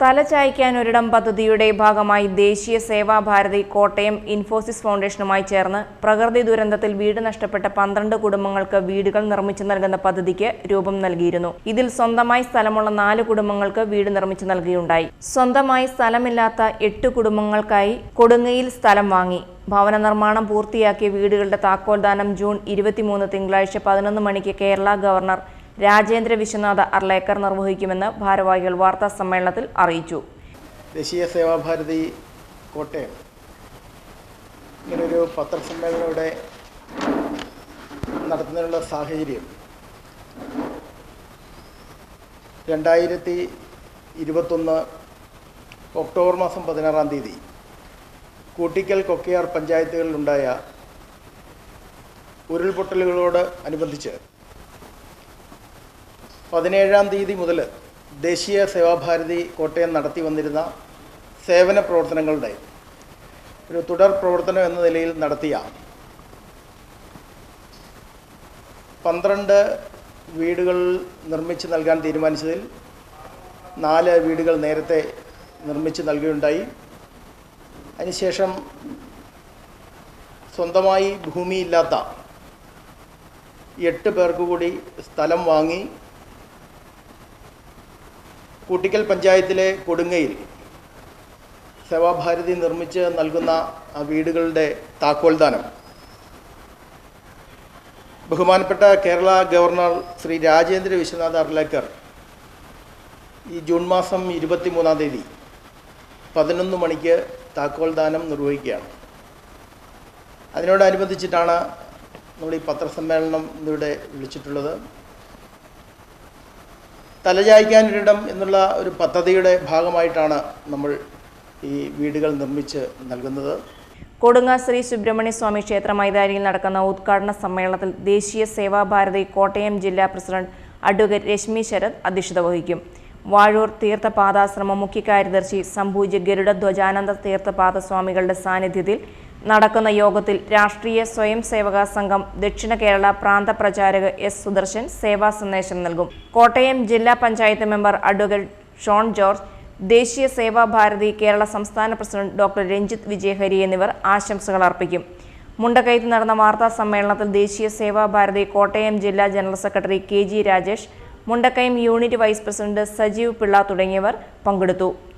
തലചായ്ക്കാൻ ഒരിടം പദ്ധതിയുടെ ഭാഗമായി ദേശീയ സേവാ സേവാഭാരതി കോട്ടയം ഇൻഫോസിസ് ഫൗണ്ടേഷനുമായി ചേർന്ന് പ്രകൃതി ദുരന്തത്തിൽ വീട് നഷ്ടപ്പെട്ട പന്ത്രണ്ട് കുടുംബങ്ങൾക്ക് വീടുകൾ നിർമ്മിച്ചു നൽകുന്ന പദ്ധതിക്ക് രൂപം നൽകിയിരുന്നു. ഇതിൽ സ്വന്തമായി സ്ഥലമുള്ള നാല് കുടുംബങ്ങൾക്ക് വീട് നിർമ്മിച്ചു നൽകിയുണ്ടായി. സ്വന്തമായി സ്ഥലമില്ലാത്ത എട്ട് കുടുംബങ്ങൾക്കായി കൊടുങ്ങയിൽ സ്ഥലം വാങ്ങി. ഭവന നിർമ്മാണം പൂർത്തിയാക്കിയ വീടുകളുടെ താക്കോൽദാനം ജൂൺ ഇരുപത്തിമൂന്ന് തിങ്കളാഴ്ച പതിനൊന്ന് മണിക്ക് കേരള ഗവർണർ രാജേന്ദ്ര വിശ്വനാഥ അർലേക്കർ നിർവഹിക്കുമെന്ന് ഭാരവാഹികൾ വാർത്താ സമ്മേളനത്തിൽ അറിയിച്ചു. ദേശീയ സേവാഭാരതി കോട്ടയം. ഇങ്ങനൊരു പത്രസമ്മേളനം ഇവിടെ നടത്തുന്നതിനുള്ള സാഹചര്യം. രണ്ടായിരത്തി ഇരുപത്തൊന്ന് ഒക്ടോബർ മാസം പതിനാറാം തീയതി കൂട്ടിക്കൽ കൊക്കയാർ പഞ്ചായത്തുകളിലുണ്ടായ ഉരുൾപൊട്ടലുകളോട് അനുബന്ധിച്ച് പതിനേഴാം തീയതി മുതൽ ദേശീയ സേവാഭാരതി കോട്ടയം നടത്തി വന്നിരുന്ന സേവന പ്രവർത്തനങ്ങളുടെ ഒരു തുടർ പ്രവർത്തനം എന്ന നിലയിൽ നടത്തിയ പന്ത്രണ്ട് വീടുകൾ നിർമ്മിച്ച് നൽകാൻ തീരുമാനിച്ചതിൽ നാല് വീടുകൾ നേരത്തെ നിർമ്മിച്ച് നൽകുകയുണ്ടായി. അതിനുശേഷം സ്വന്തമായി ഭൂമിയില്ലാത്ത എട്ട് പേർക്ക് കൂടി സ്ഥലം വാങ്ങി കൂട്ടിക്കൽ പഞ്ചായത്തിലെ കൊടുങ്ങയിൽ സേവാഭാരതി നിർമ്മിച്ച് നൽകുന്ന വീടുകളുടെ താക്കോൽദാനം ബഹുമാനപ്പെട്ട കേരള ഗവർണർ ശ്രീ രാജേന്ദ്ര വിശ്വനാഥ് അർലേക്കർ ഈ ജൂൺ മാസം ഇരുപത്തി മൂന്നാം തീയതി പതിനൊന്ന് മണിക്ക് താക്കോൽദാനം നിർവഹിക്കുകയാണ്. അതിനോടനുബന്ധിച്ചിട്ടാണ് നമ്മൾ ഈ പത്രസമ്മേളനം ഇവിടെ വിളിച്ചിട്ടുള്ളത്. തലചായ്ക്കാനൊരിടം എന്നുള്ള ഒരു പദ്ധതിയുടെ ഭാഗമായിട്ടാണ് നമ്മൾ ഈ വീടുകൾ നിർമ്മിച്ച് നൽകുന്നത്. കൊടുങ്ങ ശ്രീ സുബ്രഹ്മണ്യ സ്വാമി ക്ഷേത്ര മൈതാനിയിൽ നടക്കുന്ന ഉദ്ഘാടന സമ്മേളനത്തിൽ ദേശീയ സേവാഭാരതി കോട്ടയം ജില്ലാ പ്രസിഡന്റ് അഡ്വക്കേറ്റ് രശ്മി ശരത് അധ്യക്ഷത വഹിക്കും. വാഴൂർ തീർത്ഥപാദാശ്രമം മുഖ്യ കാര്യദർശി സംഭൂജ് ഗരുഡധ്വജാനന്ദ തീർത്ഥപാദ സ്വാമികളുടെ സാന്നിധ്യത്തിൽ നടക്കുന്ന യോഗത്തിൽ രാഷ്ട്രീയ സ്വയം സേവക സംഘം ദക്ഷിണ കേരള പ്രാന്ത പ്രചാരക എസ് സുദർശൻ സേവാ സന്ദേശം നൽകും. കോട്ടയം ജില്ലാ പഞ്ചായത്ത് മെമ്പർ അഡ്വക്കേറ്റ് ഷോൺ ജോർജ് ദേശീയ സേവാ ഭാരതി കേരള സംസ്ഥാന പ്രസിഡന്റ് ഡോക്ടർ രഞ്ജിത്ത് വിജയഹരി എന്നിവർ ആശംസകൾ അർപ്പിക്കും. മുണ്ടക്കയത്ത് നടന്ന വാർത്താ സമ്മേളനത്തിൽ ദേശീയ സേവാ ഭാരതി കോട്ടയം ജില്ലാ general secretary K G Rajesh Mundakayam unit vice president Sajeev Pillai തുടങ്ങിയവർ പങ്കെടുത്തു.